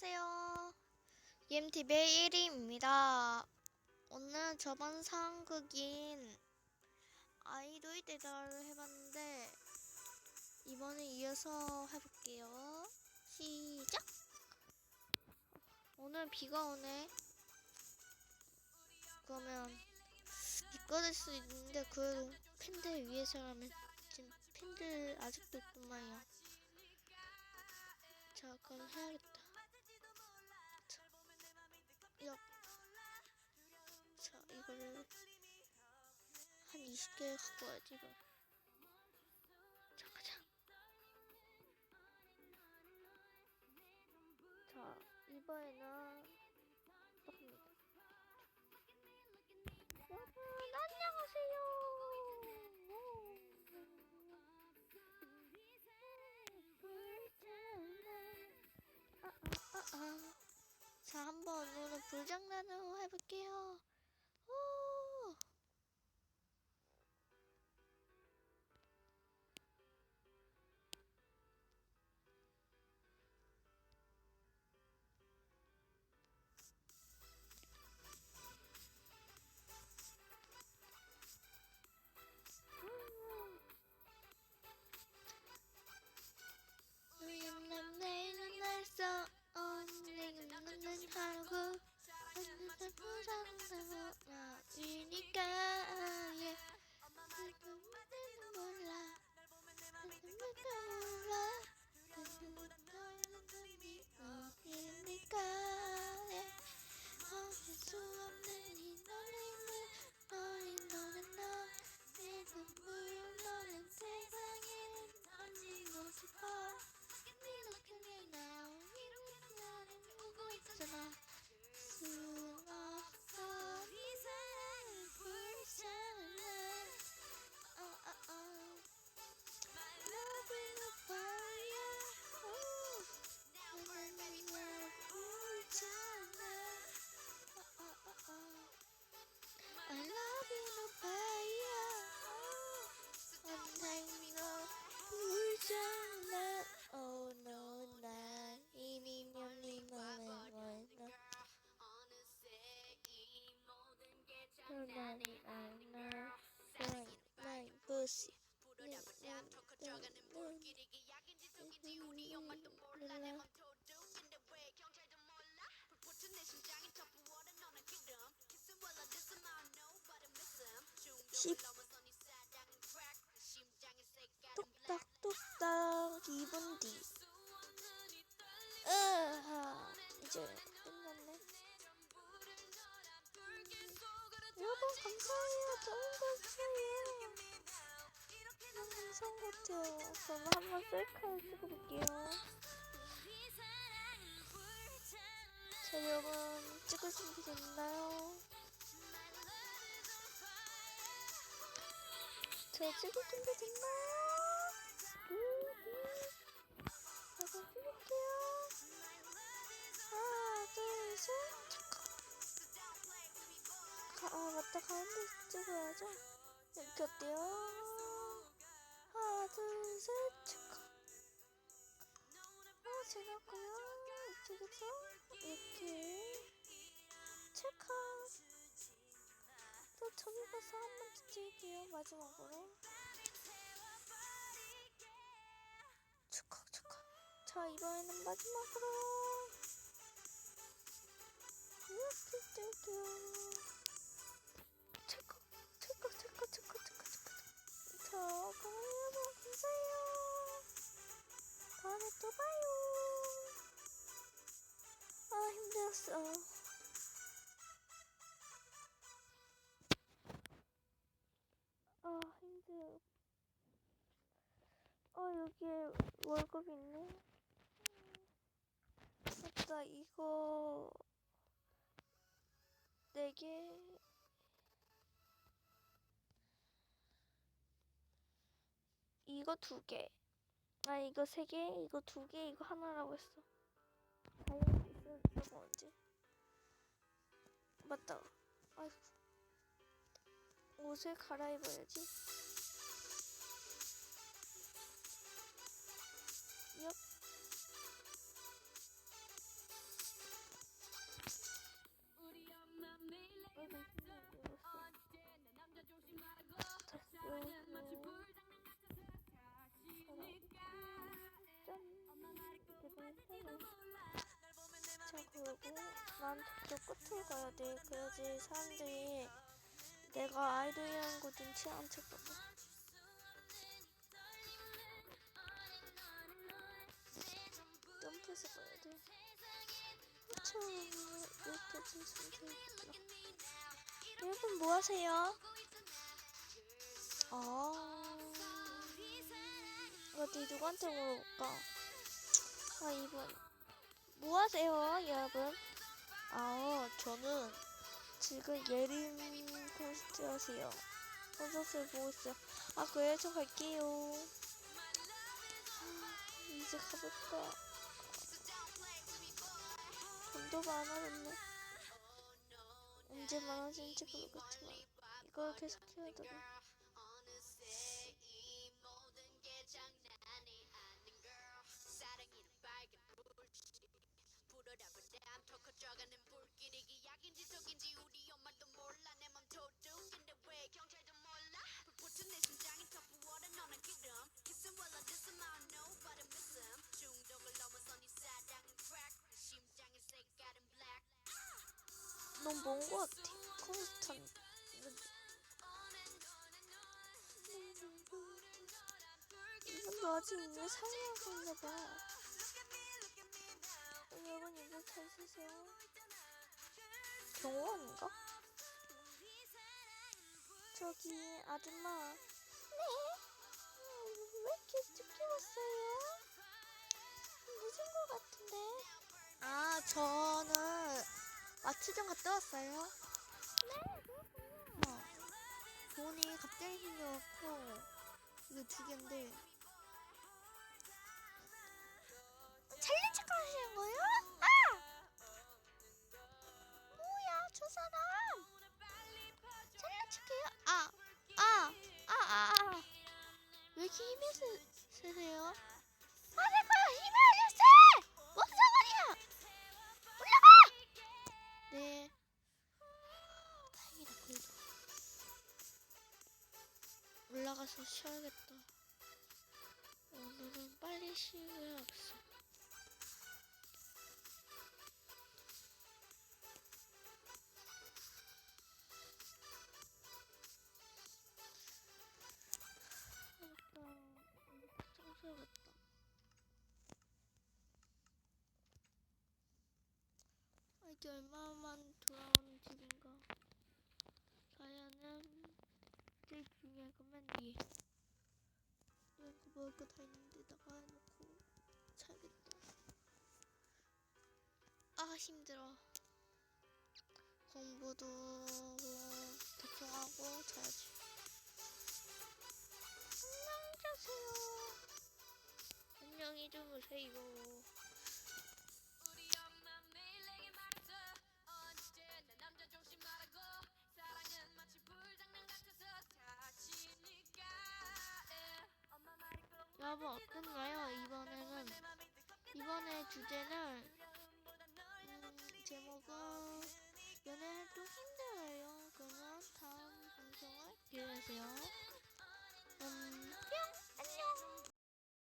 안녕하세요. EMTV 1위입니다. 오늘 저번 상극인 아이돌 대결을 해봤는데 이번에 이어서 해볼게요. 시작! 오늘 비가 오네. 그러면 미끄러질 수 있는데 그래도 팬들 위해서라면 지금 팬들 아직도 있단 말이야. 자, 그럼 해야겠다. 20개 갖고 와야지, 이걸. 자, 가자. 자, 이번에는 또 합니다. 여러분, 안녕하세요. 아, 아, 아. 자, 한번 오늘 불장난으로 해볼게요. 10 똑딱똑딱 2분 뒤. 으하 이제 끝났네. 여보 감사해요. 너무 감사해요 너무 감사한 같아요 저는 한번 셀카를 찍어볼게요. 자 여러분 찍으신 게 됐나요? 저 찍을 준비 됐나요? 여러분 찍을게요 하나 둘셋. 가, 아 맞다. 가운데 찍어야죠. 이렇게 어때요? 하나 둘셋. 체크 어 지났고요. 이쪽에서 이렇게 체크 또 저기 가서 한번더 찍을게요 마지막으로. 축하 축하. 자 이번에는 마지막으로. 이렇게 찍을게요. 체크 체크 체크 체크 체크 체크 자 그럼 여러분 감사해요. 다음에 또 봐요. 아 힘들었어 여기에 월급 있네 음, 맞다 이거 네 개 이거 두 개. 아 이거 세 개, 이거 두 개, 이거 하나라고 했어. 다이어트 있었어 언제? 맞다. 아이고. 옷을 갈아입어야지. 자 그리고 난 저쪽 끝으로 가야 돼. 그래야지 사람들이 내가 아이돌이라는 거 눈치 안 챘거든. 점프해서 가야 돼. 그쵸. 이렇게 진짜 재밌다. 여러분 뭐 하세요? 아 어디 누구한테 물어볼까? 아 이분 뭐 하세요 여러분? 아 저는 지금 예림 콘서트 하세요. 콘서트를 보고 있어요. 아 그래요? 저 갈게요. 아, 이제 가볼까? 돈도 많아졌네 언제 많아지는지 모르겠지만 이걸 계속 해야 되나 너무 먼거 같아 콘서트 한 이분도 아직 있네 상의하고 있나 봐 여러분 이분 잘 쓰세요 경호원인가? 저기 아줌마 네? 음, 왜 이렇게 늦게 왔어요? 늦은 것 같은데 아 저는 마취점 갔다 왔어요 네 어, 돈이 갑자기 생겨갖고 이거 두 개인데 챌린지 하시는 거예요? 아! 뭐야 저 사람 챌린지 게요? 아! 아! 아! 아! 아! 왜 이렇게 힘이 세, 세세요? 가서 쉬어야겠다 오늘은 빨리 쉬어야겠어 청소해야겠다. 아, 이게 얼마만 돌아오는 집인가. 자야는 제일 중요한 건맨 뒤에. 이런 거 먹을 거 다 있는데 다가 해놓고 자야겠다. 아, 힘들어. 공부도 대충 하고 자야지. 안녕히 자세요. 안녕히 주무세요. 여러분 어땠나요? 이번에는 이번에 주제는 음, 제목은 연애활동 힘들어요. 그러면 다음 방송을 기대하세요. 음,